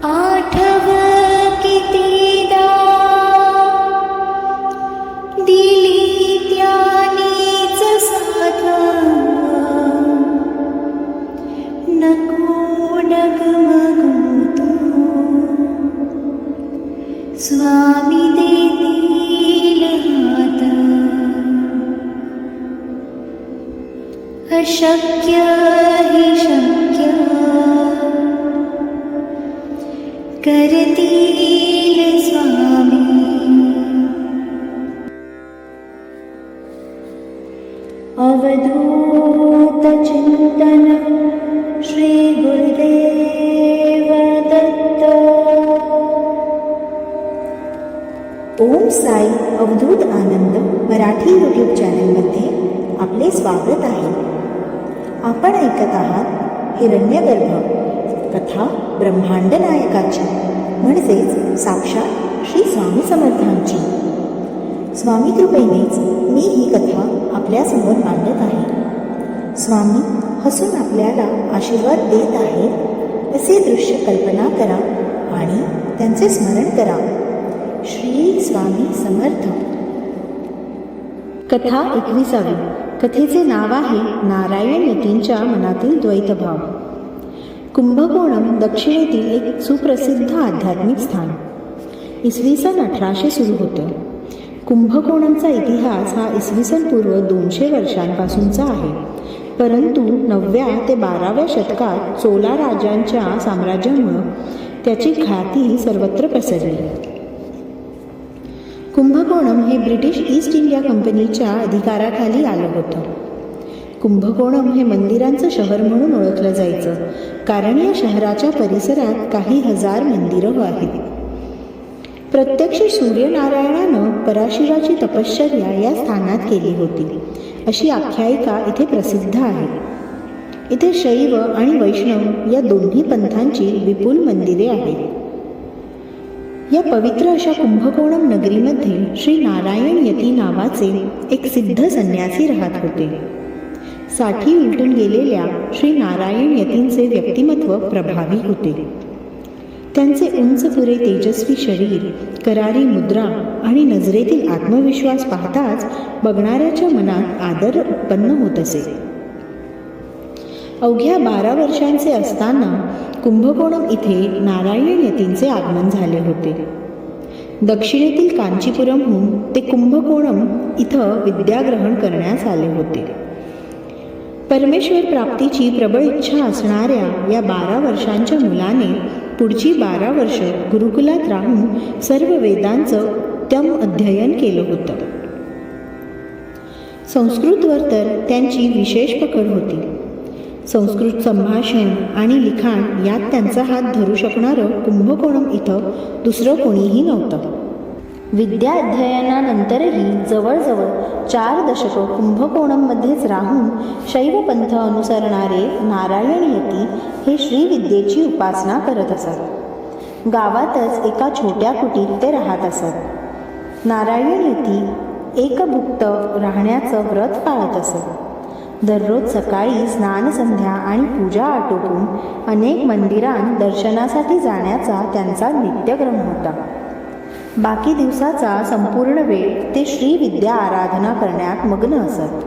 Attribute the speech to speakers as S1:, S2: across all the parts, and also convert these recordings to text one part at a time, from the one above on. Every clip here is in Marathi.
S1: आलियानी च साध नको नगोतु स्वामि देदि अशक्य अवधूत चिंतन श्री गुरुदेव दत्त
S2: ओम साई अवधूत आनंद मराठी यूट्यूब चॅनलमध्ये आपले स्वागत आहे. आपण ऐकत आहात हिरण्यगर्भ कथा ब्रह्मांड नायकाची म्हणजेच साक्षात श्री स्वामी समर्थांची. स्वामी कृपेनेच मी ही कथा आपल्यासमोर मांडत आहे. स्वामी हसून आपल्याला आशीर्वाद देत आहेत. असे दृश्य कल्पना करा आणि त्यांचे स्मरण करा. श्री स्वामी समर्थ. कथा एकविसावी. कथेचे नाव आहे नारायण नितींच्या मनातील द्वैतभाव. कुंभकोणम दक्षिणेतील एक सुप्रसिद्ध आध्यात्मिक स्थान. इसवी सन अठराशे सुरू होतं. कुंभकोणमचा इतिहास हा इसवी सन पूर्व दोनशे वर्षांपासूनचा आहे. परंतु नवव्या ते बाराव्या शतकात चोला राजांच्या साम्राज्यामुळं त्याची ख्याती सर्वत्र पसरली. कुंभकोणम हे ब्रिटिश ईस्ट इंडिया कंपनीच्या अधिकाराखाली आलं होतं. कुंभकोणम हे मंदिरांचं शहर म्हणून ओळखलं जायचं कारण या शहराच्या परिसरात काही हजार मंदिरं आहेत. प्रत्यक्ष सूर्यनारायणानं पराशिराची तपश्चर्या या स्थानात केली होती. अशी आख्यायिका इथे प्रसिद्ध आहे. इथे शैव आणि वैष्णव या दोन्ही पंथांची विपुल मंदिरे आहेत. या पवित्र अशा कुंभकोणम नगरीमध्ये श्री नारायण यती नावाचे एक सिद्ध संन्यासी राहत होते. साठी उलटून गेलेल्या श्री नारायण यतींचे व्यक्तिमत्व प्रभावी होते. त्यांचे उंच पुरे तेजस्वी शरीर करारी मुद्रा आणि नजरेतील आत्मविश्वास पाहताच बघणाऱ्याच्या मनात आदर उत्पन्न होत असे. अवघ्या बारा वर्षांचे असताना कुंभकोणम इथे नारायण यतींचे आगमन झाले होते. दक्षिणेतील कांचीपुरमहून ते कुंभकोणम इथं विद्याग्रहण करण्यास आले होते. परमेश्वर प्राप्तीची प्रबळ इच्छा असणाऱ्या या बारा वर्षांच्या मुलाने पुढची बारा वर्ष गुरुकुलात राहून सर्व वेदांचं उत्तम अध्ययन केलं होतं. संस्कृतवर तर त्यांची विशेष पकड होती. संस्कृत संभाषण आणि लिखाण यात त्यांचा हात धरू शकणारं कुंभकोणम इथं दुसरं कोणीही नव्हतं. विद्या अध्ययनानंतरही जवळजवळ चार दशकं कुंभकोणममध्येच राहून शैवपंथ अनुसरणारे नारायण यती हे श्रीविद्येची उपासना करत असत. गावातच एका छोट्या कुटीत ते राहत असत. नारायण यती एकभुक्त राहण्याचं व्रत पाळत असत. दररोज सकाळी स्नान संध्या आणि पूजा आटोपून अनेक मंदिरांत दर्शनासाठी जाण्याचा त्यांचा नित्यक्रम होता. बाकी दिवसाचा संपूर्ण वेळ ते श्रीविद्या आराधना करण्यात मग्न असत.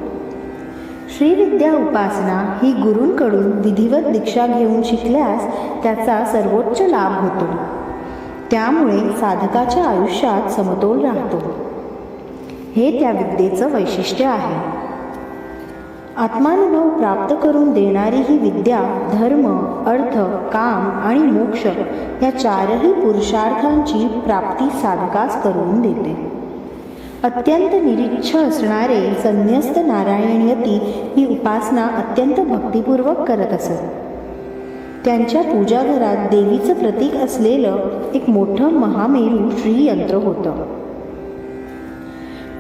S2: श्रीविद्या उपासना ही गुरूंकडून विधिवत दीक्षा घेऊन शिकल्यास त्याचा सर्वोच्च लाभ होतो. त्यामुळे साधकाच्या आयुष्यात समतोल राहतो. हे त्या विद्येचं वैशिष्ट्य आहे. आत्मानुभव प्राप्त करून देणारी ही विद्या धर्म अर्थ काम आणि मोक्ष या चारही पुरुषार्थांची प्राप्ती साधकास करून देते. अत्यंत निरीच्छ असणारे संन्यस्त नारायण यती ही उपासना अत्यंत भक्तिपूर्वक करत असत. त्यांच्या पूजाघरात देवीचं प्रतीक असलेलं एक मोठं महामेरू श्रीयंत्र होतं.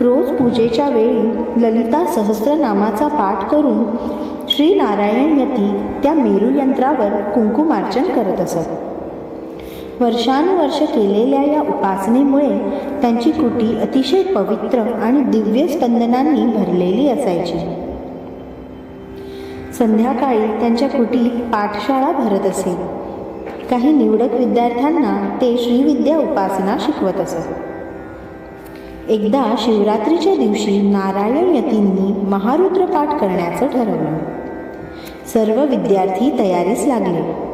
S2: रोज पूजेच्या वेळी ललिता सहस्रनामाचा पाठ करून श्री नारायण यती त्या मेरू यंत्रावर कुंकुमार्चन करत असत. वर्षानुवर्ष केलेल्या या उपासनेमुळे त्यांची कुटी अतिशय पवित्र आणि दिव्य स्पंदनांनी भरलेली असायची. संध्याकाळी त्यांच्या कुटीत पाठशाळा भरत असे. काही निवडक विद्यार्थ्यांना ते श्रीविद्या उपासना शिकवत असत. एकदा शिवरात्रीच्या दिवशी नारायण यतींनी महारुद्र पाठ करण्याचं ठरवलं. सर्व विद्यार्थी तयारीस लागले.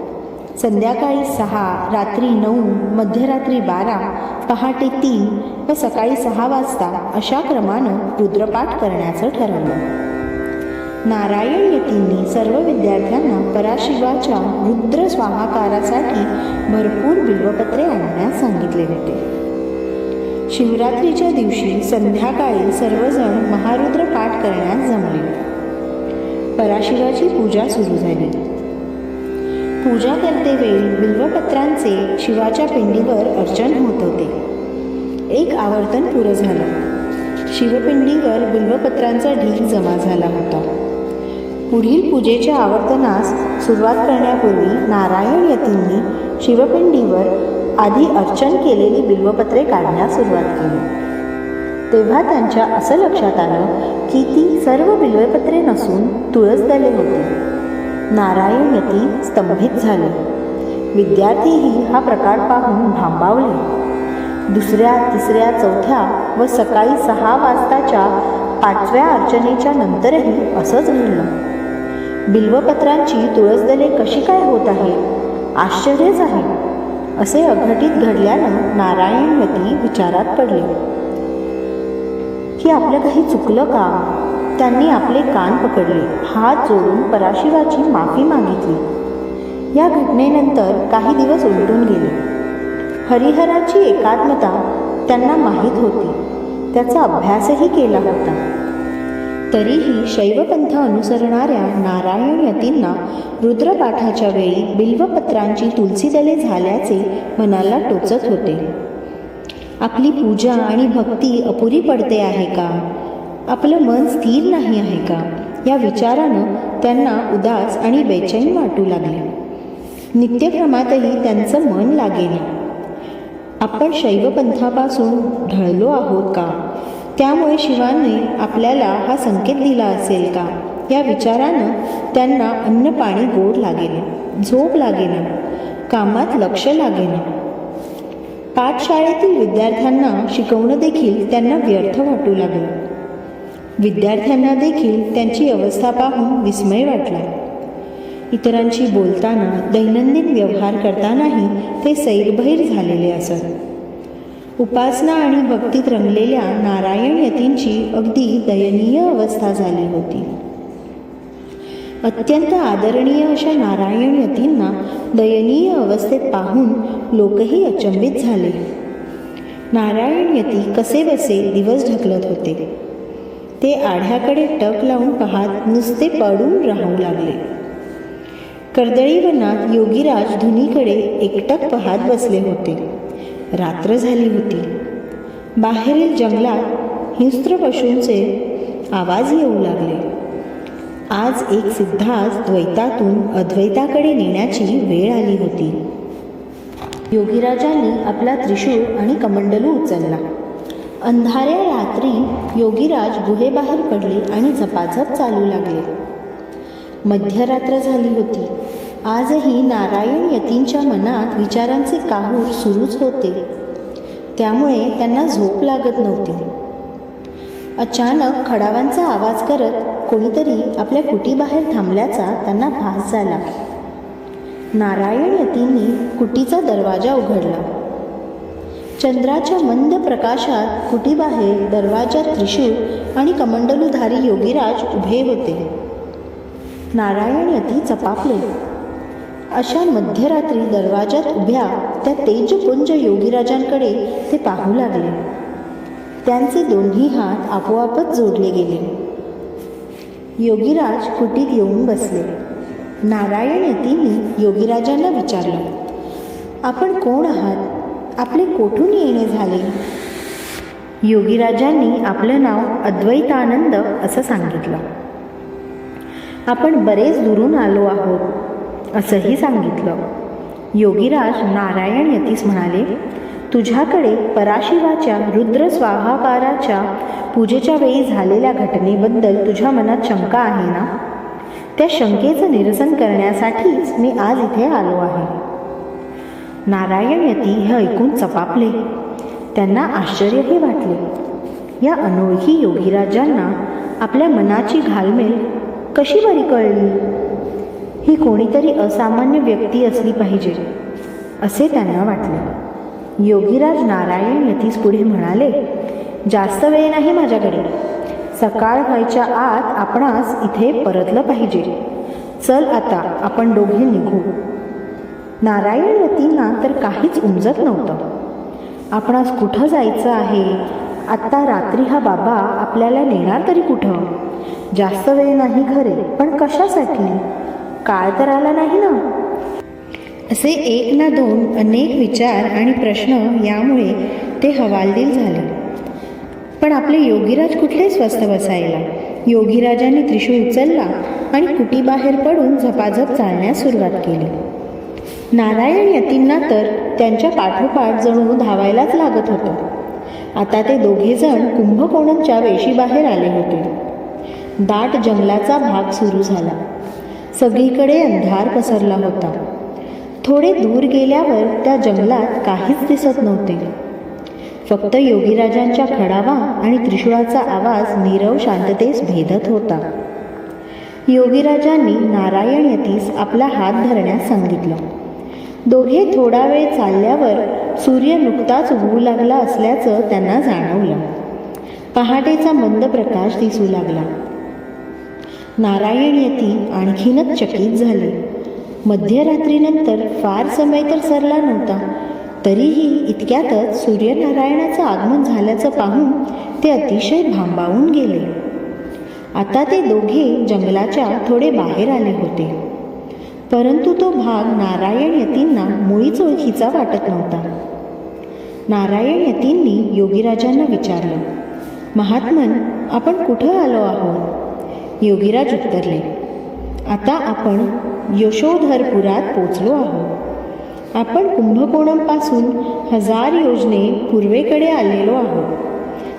S2: संध्याकाळी सहा रात्री नऊ मध्यरात्री बारा पहाटे तीन व सकाळी सहा वाजता अशा क्रमानं रुद्रपाठ करण्याचं ठरवलं. नारायण यतींनी सर्व विद्यार्थ्यांना पराशिवाच्या रुद्र स्वाहाकारासाठी भरपूर बिल्वपत्रे आणण्यास सांगितले होते. शिवरात्रीच्या दिवशी संध्याकाळी सर्वजण महारुद्र पाठ करण्यास जमले. पराशिवाची पूजा सुरू झाली. पूजा करतेवेळी बिल्वपत्रांचे शिवाच्या पिंडीवर अर्चन होत होते. एक आवर्तन पुरं झालं. शिवपिंडीवर बिल्वपत्रांचा ढीग जमा झाला होता. पुढील पूजेच्या आवर्तनास सुरुवात करण्यापूर्वी नारायण यतींनी शिवपिंडीवर आधी अर्चन केलेली बिल्वपत्रे काढण्यास सुरुवात केली. तेव्हा त्यांच्या असं लक्षात आलं की ती सर्व बिल्वपत्रे नसून तुळसदले होते. नारायण यती स्तंभित झाले. विद्यार्थीही हा प्रकार पाहून भांबावले. दुसऱ्या तिसऱ्या चौथ्या व सकाळी सहा वाजताच्या पाचव्या अर्चनेच्या नंतरही असंच घडलं. बिल्वपत्रांची तुळसदले कशी काय होत आहे? आश्चर्यच आहे. असे अघटित घडल्यानं नारायणवती विचारात पडले. की आपलं काही चुकलं का? त्यांनी आपले कान पकडले हात जोडून पराशिवाची माफी मागितली. या घटनेनंतर काही दिवस उलटून गेले. हरिहराची एकात्मता त्यांना माहीत होती. त्याचा अभ्यासही केला होता. तरीही शैवपंथ अनुसरणाऱ्या नारायण यतींना रुद्रपाठाच्या वेळी बिल्वपत्रांची तुलसीदले झाल्याचे मनाला टोचत होते. आपली पूजा आणि भक्ती अपुरी पडते आहे का? आपलं मन स्थिर नाही आहे का? या विचारानं त्यांना उदास आणि बेचैन वाटू लागले. नित्यक्रमातही त्यांचं मन लागेना आपण शैवपंथापासून ढळलो आहोत का? त्यामुळे शिवाने आपल्याला हा संकेत दिला असेल का? या विचारानं त्यांना अन्न पाणी गोड लागेल झोप लागेना कामात लक्ष लागेना पाठशाळेतील विद्यार्थ्यांना शिकवणं देखील त्यांना व्यर्थ वाटू लागलं. विद्यार्थ्यांना देखील त्यांची अवस्था पाहून विस्मय वाटला. इतरांशी बोलताना दैनंदिन व्यवहार करतानाही ते सैरभैर झालेले असत. उपासना आणि भक्तीत रंगलेल्या नारायण यतींची अगदी दयनीय अवस्था झाली होती. अत्यंत आदरणीय अशा नारायण यतींना दयनीय अवस्थेत पाहून लोकही अचंबित झाले. नारायण यती कसे बसे दिवस ढकलत होते. ते आढ्याकडे टक लावून पाहत नुसते पडून राहू लागले. कर्दळीवनात योगीराज धुनीकडे एकटक पाहत बसले होते. रात्र झाली होती. बाहेरील जंगलात हिंस्त्र पशूंचे आवाज येऊ लागले. आज एक सिद्धास द्वैतातून अद्वैताकडे नेण्याची वेळ आली होती. योगीराजांनी आपला त्रिशूळ आणि कमंडलू उचलला. अंधाऱ्या रात्री योगीराज गुहेबाहेर पडले आणि झपाझप चालू लागले. मध्यरात्र झाली होती. आजही नारायण यतींच्या मनात विचारांचे काहूर सुरूच होते. त्यामुळे त्यांना झोप लागत नव्हती. अचानक खडावांचा आवाज करत कोणीतरी आपल्या कुटीबाहेर थांबल्याचा त्यांना भास झाला. नारायण यतींनी कुटीचा दरवाजा उघडला. चंद्राच्या मंद प्रकाशात कुटीबाहेर दरवाजा त्रिशूळ आणि कमंडलूधारी योगीराज उभे होते. नारायण यती चपापले. अशा मध्यरात्री दरवाजात उभ्या त्या तेजपुंज योगीराजांकडे ते पाहू लागले. त्यांचे दोन्ही हात आपोआपच जोडले गेले. योगीराज कुटीत येऊन बसले. नारायण यतींनी योगीराजांना विचारलं आपण कोण आहात? आपले कोठून येणे झाले? योगीराजांनी आपलं नाव अद्वैतानंद असं सांगितलं. आपण बरेच दुरून आलो आहोत. असंही सांगितलं. योगीराज नारायण यतीस म्हणाले तुझ्याकडे पराशिवाच्या रुद्र स्वाहाकाराच्या पूजेच्या वेळी झालेल्या घटनेबद्दल तुझ्या मनात शंका आहे ना? त्या शंकेचं निरसन करण्यासाठीच मी आज इथे आलो आहे. नारायण यती हे ऐकून चपापले. त्यांना आश्चर्यही वाटले. या अनोळखी योगीराजांना आपल्या मनाची घालमेल कशी बरी कळली? ही कोणीतरी असामान्य व्यक्ती असली पाहिजे असे त्यांना वाटले. योगीराज नारायण यतीस पुढे म्हणाले जास्त वेळ नाही माझ्याकडे. सकाळ व्हायच्या आत आपणास इथे परतलं पाहिजे. चल आता आपण दोघे निघू. नारायण यतींना तर काहीच उमजत नव्हतं. आपणास कुठं जायचं आहे? आत्ता रात्री हा बाबा आपल्याला नेणार तरी कुठं? जास्त वेळ नाही खरे पण कशासाठी? काळ तर आला नाही ना. असे एक ना दोन अनेक विचार आणि प्रश्न यामुळे ते हवालदिल झाले. पण आपले योगीराज कुठले स्वस्थ बसायला? योगीराजाने त्रिशूळ उचलला आणि कुटीबाहेर पडून झपाझप चालण्यास सुरुवात केली. नारायण यतींना तर त्यांच्या पाठोपाठ जणू धावायलाच लागत होतं. आता ते दोघेजण कुंभकोणमच्या वेशीबाहेर आले होते. दाट जंगलाचा भाग सुरू झाला. सगळीकडे अंधार पसरला होता. थोडे दूर गेल्यावर त्या जंगलात काहीच दिसत नव्हते. फक्त योगीराजांच्या खडावा आणि त्रिशूळाचा आवाज नीरव शांततेस भेदत होता. योगीराजांनी नारायण यतीस आपला हात धरण्यास सांगितलं. दोघे थोडा वेळ चालल्यावर सूर्य नुकताच उगवू लागला असल्याचं त्यांना जाणवलं. पहाटेचा मंद प्रकाश दिसू लागला. नारायण यती आणखीनच चकित झाले. मध्यरात्रीनंतर फार समय तर सरला नव्हता. तरीही इतक्यातच सूर्यनारायणाचं आगमन झाल्याचं पाहून ते अतिशय भांबावून गेले. आता ते दोघे जंगलाच्या थोडे बाहेर आले होते. परंतु तो भाग नारायण यतींना मुळीच ओळखीचा वाटत नव्हता. नारायण यतींनी योगीराजांना विचारलं महात्मन आपण कुठं आलो आहोत? योगीराज उत्तरले आता आपण यशोधरपुरात पोचलो आहोत. आपण कुंभकोणमपासून हजार योजने पूर्वेकडे आलेलो आहोत.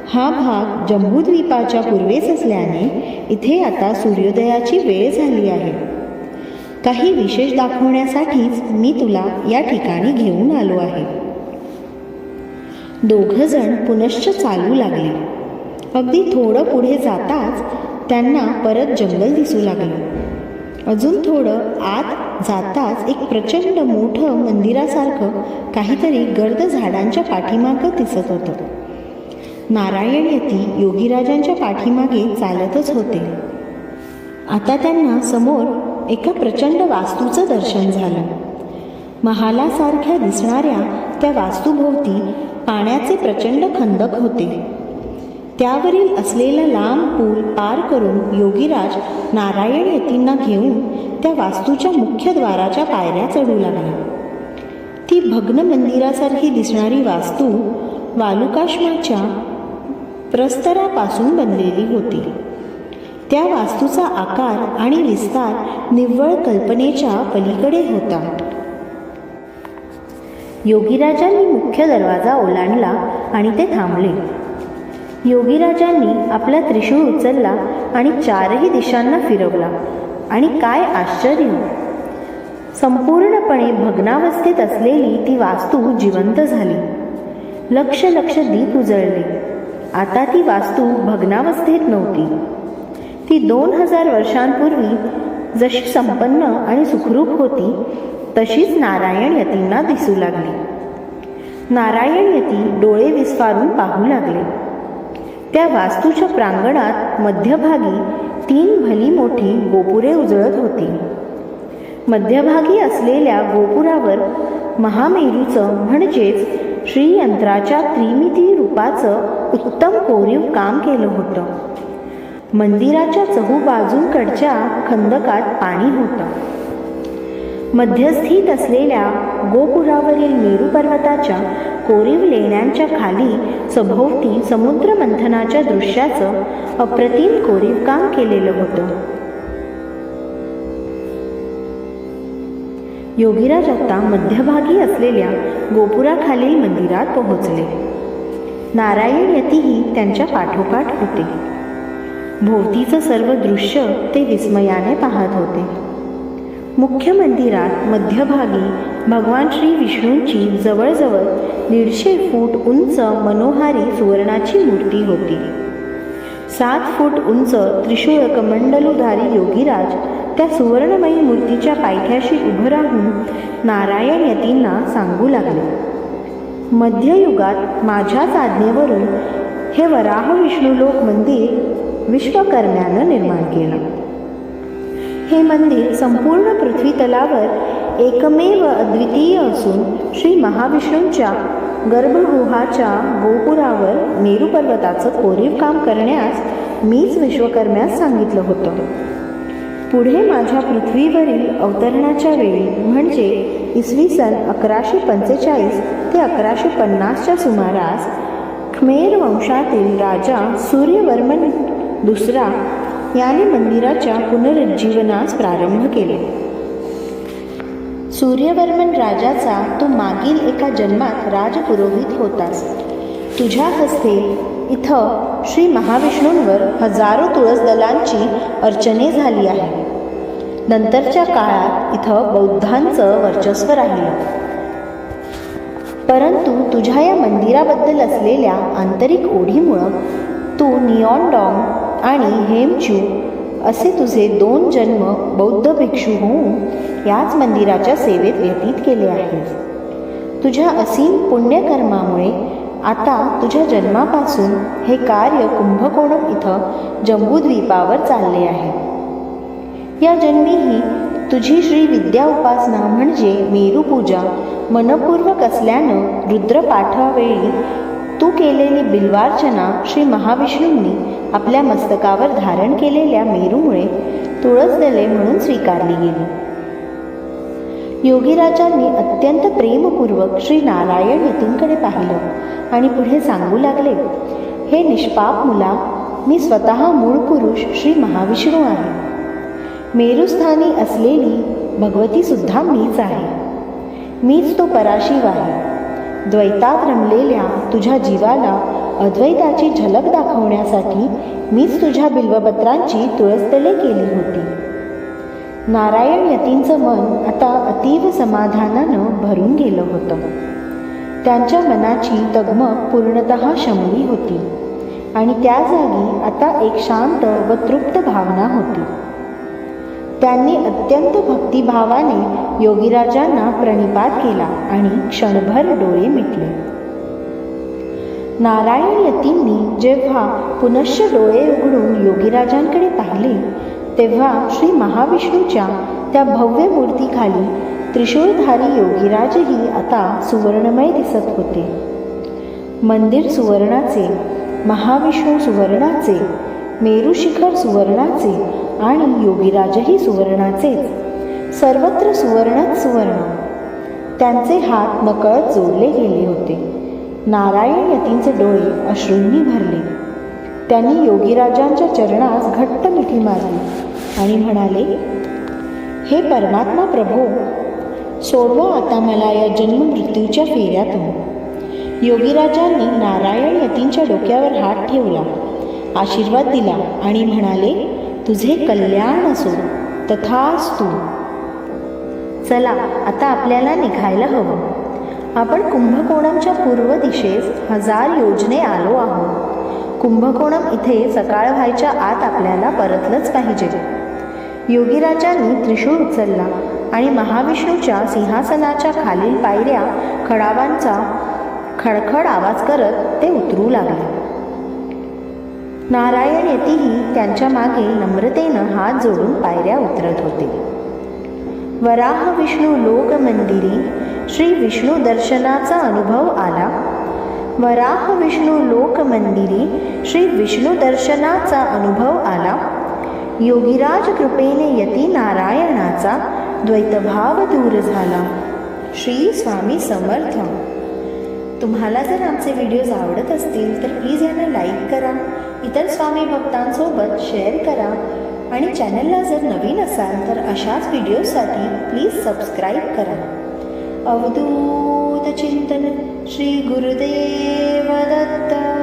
S2: हा भाग जम्बूद्वीपाच्या पूर्वेस असल्याने इथे आता सूर्योदयाची वेळ झाली आहे. काही विशेष दाखवण्यासाठीच मी तुला या ठिकाणी घेऊन आलो आहे. दोघंजण पुनश्च चालू लागले. अगदी थोडं पुढे जाताच त्यांना परत जंगल दिसू लागलं. अजून थोडं आत जाताच एक प्रचंड मोठं मंदिरासारखं काहीतरी गर्द झाडांच्या पाठीमागं दिसत होतं. नारायण यती योगीराजांच्या पाठीमागे चालतच होते. आता त्यांना समोर एका प्रचंड वास्तूचं दर्शन झालं. महालासारख्या दिसणाऱ्या त्या वास्तूभोवती पाण्याचे प्रचंड खंदक होते. त्यावरील असलेला लांब पूल पार करून योगीराज नारायण यतींना घेऊन त्या वास्तूच्या मुख्य द्वाराच्या पायऱ्या चढू लागला. ती भग्न मंदिरासारखी दिसणारी वास्तू वालुकाश्माच्या प्रस्तरापासून बनलेली होती. त्या वास्तूचा आकार आणि विस्तार निव्वळ कल्पनेच्या पलीकडे होता. योगीराजांनी मुख्य दरवाजा ओलांडला आणि ते थांबले. योगीराजांनी आपला त्रिशूळ उचलला आणि चारही दिशांना फिरवला. आणि काय आश्चर्य! संपूर्णपणे भग्नावस्थेत असलेली ती वास्तू जिवंत झाली. लक्ष लक्ष दीप उजळले. आता ती वास्तू भग्नावस्थेत नव्हती. ती दोन हजार वर्षांपूर्वी जशी संपन्न आणि सुखरूप होती तशीच नारायण यतींना दिसू लागली. नारायण यती डोळे विस्फारून पाहू लागले. त्या वास्तूच्या प्रांगणात मध्यभागी तीन भली मोठी गोपुरे उजळत होती. मध्यभागी असलेल्या गोपुरावर महामेरूचं म्हणजेच श्रीयंत्राच्या त्रिमिती रूपाचं उत्तम कोरीव काम केलं होतं. मंदिराच्या चहूबाजूंकडच्या खंदकात पाणी होतं. मध्यस्थित असलेल्या गोपुरावरील मेरू पर्वताच्या कोरीव लेण्यांच्या खाली सभोवती समुद्रमंथनाच्या दृश्याचं अप्रतिम कोरीव काम केलेलं होतं. योगीराज आता मध्यभागी असलेल्या गोपुराखालील मंदिरात पोहोचले. नारायण यतीही त्यांच्या पाठोपाठ होते. भोवतीचं सर्व दृश्य ते विस्मयाने पाहत होते. मुख्य मंदिरात मध्यभागी भगवान श्री विष्णूंची जवळजवळ दीडशे फूट उंच मनोहारी सुवर्णाची मूर्ती होती. सात फूट उंच त्रिशूळ कमंडलुधारी योगीराज त्या सुवर्णमयी मूर्तीच्या पायथ्याशी उभं राहून नारायण यतींना सांगू लागले मध्ययुगात माझ्याच आज्ञेवरून हे वराह विष्णू लोक मंदिर विश्वकर्म्यानं निर्माण केलं. हे मंदिर संपूर्ण पृथ्वीतलावर एकमेव अद्वितीय असून श्री महाविष्णूंच्या गर्भगृहाच्या गोपुरावर मेरू पर्वताचं कोरीव काम करण्यास मीच विश्वकर्म्यास सांगितलं होतं. पुढे माझ्या पृथ्वीवरील अवतरणाच्या वेळी म्हणजे इसवी सन अकराशे पंचेचाळीस ते अकराशे पन्नासच्या सुमारास खमेर वंशातील राजा सूर्यवर्मन दुसरा याने मंदिराच्या पुनरुज्जीवनास प्रारंभ केले. सूर्यवर्मन राजाचा तू मागील एका जन्मात राजपुरोहित होतास तुझ्या हस्ते इथं श्री महाविष्णूंवर हजारो तुळसदलांची अर्चने झाली आहे. नंतरच्या काळात इथं बौद्धांचं वर्चस्व राहिलं. परंतु तुझ्या या मंदिराबद्दल असलेल्या आंतरिक ओढीमुळं तू निऑनडॉंग आणि हेमचू असे तुझे दोन जन्म बौद्ध भिक्षू होऊन याच मंदिराच्या सेवेत व्यतीत केले आहेत. तुझ्या असीम पुण्यकर्मामुळे आता तुझ्या जन्मापासून हे कार्य कुंभकोणम इथं जम्बूद्वीपावर चालले आहे. या जन्मीही तुझी श्री विद्या उपासना म्हणजे मेरूपूजा मनपूर्वक असल्यानं रुद्रपाठावेळी तू केलेली बिल्वार्चना श्री महाविष्णूंनी आपल्या मस्तकावर धारण केलेल्या मेरूमुळे तुळसदले म्हणून स्वीकारली गेली. योगीराजांनी अत्यंत प्रेमपूर्वक श्री नारायण यतींकडे पाहिलं आणि पुढे सांगू लागले हे निष्पाप मुला मी स्वतः मूळ पुरुष श्री महाविष्णू आहे. मेरुस्थानी असलेली भगवतीसुद्धा मीच आहे. मीच तो पराशिव आहे. द्वैतात रमलेल्या तुझ्या जीवाला अद्वैताची झलक दाखवण्यासाठी मीच तुझ्या बिल्वपत्रांची तुळसतले केली होती. नारायण यतींचं मन आता अतीव समाधानानं भरून गेलं होतं. त्यांच्या मनाची तगमग पूर्णत शमली होती आणि त्या जागी आता एक शांत व तृप्त भावना होती. त्यांनी अत्यंत भक्तिभावाने योगीराजांना प्रणिपात केला आणि क्षणभर डोळे मिटले. नारायण यतींनी जेव्हा पुनश्च डोळे उघडून योगीराजांकडे पाहिले तेव्हा श्री महाविष्णूच्या त्या भव्य मूर्तीखाली त्रिशूळधारी योगीराजही आता सुवर्णमय दिसत होते. मंदिर सुवर्णाचे महाविष्णू सुवर्णाचे मेरुशिखर सुवर्णाचे आणि योगीराजही सुवर्णाचेच सर्वत्र सुवर्णच सुवर्ण. त्यांचे हात नकळत जोडले गेले होते. नारायण यतींचे डोळे अश्रूंनी भरले. त्यांनी योगीराजांच्या चरणास घट्ट मिठी मारली आणि म्हणाले हे परमात्मा प्रभो सोडवा आता मला या जन्ममृत्यूच्या फेऱ्यातून. योगीराजांनी नारायण यतींच्या डोक्यावर हात ठेवला आशीर्वाद दिला आणि म्हणाले तुझे कल्याण असो तथास्तु. चला आता आपल्याला निघायला हवं. आपण कुंभकोणमच्या पूर्व दिशेस हजार योजने आलो आहोत. कुंभकोणम इथे सकाळ व्हायच्या आत आपल्याला परतलंच पाहिजे. योगीराजांनी त्रिशूळ उचलला आणि महाविष्णूच्या सिंहासनाच्या खालील पायऱ्या खडावांचा खडखड आवाज करत ते उतरू लागले. नारायण येतीही त्यांच्या मागे नम्रतेनं हात जोडून पायऱ्या उतरत होते. वराह विष्णू लोक मंदिरी श्री विष्णू दर्शनाचा अनुभव आला. वराह विष्णू लोक मंदिरी श्री विष्णू दर्शनाचा अनुभव आला. योगीराज कृपेने यती नारायणाचा द्वैतभाव दूर झाला. श्री स्वामी समर्थ. तुम्हाला जर आमचे व्हिडिओज आवडत असतील तर प्लीज यांना लाईक करा. इतर स्वामी भक्तांसोबत शेअर करा. आणि चॅनलला जर नवीन असाल तर अशाच व्हिडिओसाठी प्लीज सबस्क्राईब करा. अवधूत चिंतन श्री गुरुदेव दत्त.